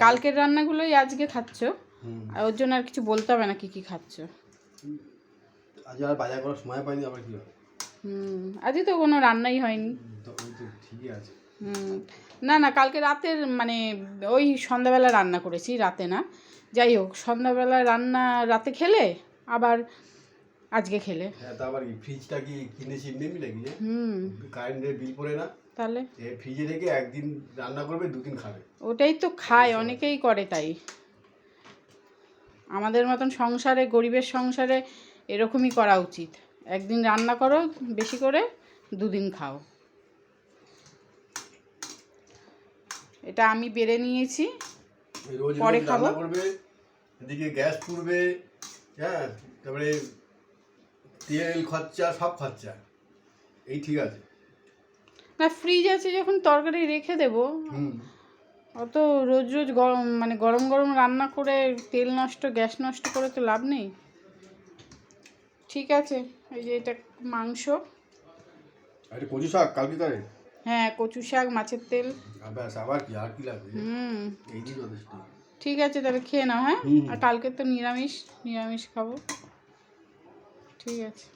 কালকের রান্নাগুলোই আজকে খাচ্ছ? আর ওর জন্য আর কিছু বলতে হবে না কি কি খাচ্ছ? আজ আর বাজার করার সময় পাইনি আবার কি হুম আজকে তো কোনো রান্নাই হয়নি। ঠিকই আছে। হুম না না কালকে রাতের মানে ওই সন্ধ্যাবেলা রান্না করেছি রাতে না। যাই হোক সন্ধ্যাবেলা রান্না রাতে খেলে আবার আজকে খেলে। হ্যাঁ তা আবার কি ফ্রিজটা কি কিনেছি এমনি নাকি? হুম। কারেন্টের বিল পড়ে না? তাহলে? ফ্রিজে রেখে একদিন রান্না করবে দুদিন খাবে। ওটাই তো খায় অনেকেই করে তাই। আমাদের মতন সংসারে গরিবের সংসারে এরকমই করা উচিত। একদিন রান্না করো বেশি করে দুদিন খাও। এটা আমি বেড়ে নিয়েছি। পরে খাব। করবে এদিকে গ্যাস পুড়বে হ্যাঁ তারপরে তেল খরচা সব খরচা। এই ঠিক আছে। না ফ্রিজ আছে যখন তরকারি রেখে দেবো। হুম। অত রোজ রোজ গরম মানে গরম গরম রান্না করে তেল নষ্ট গ্যাস নষ্ট করে তো লাভ নেই। ঠিক আছে এই যে এটা মাংস। আরে কচু শাক কালকে করে হ্যাঁ কচু শাক মাছের তেল। ব্যাস আবার কি আর কি লাগবে? হুম। এই দিন যথেষ্ট। ঠিক আছে তাহলে খেয়ে নাও হ্যাঁ? আর কালকে তো নিরামিষ নিরামিষ খাব। ঠিক আছে।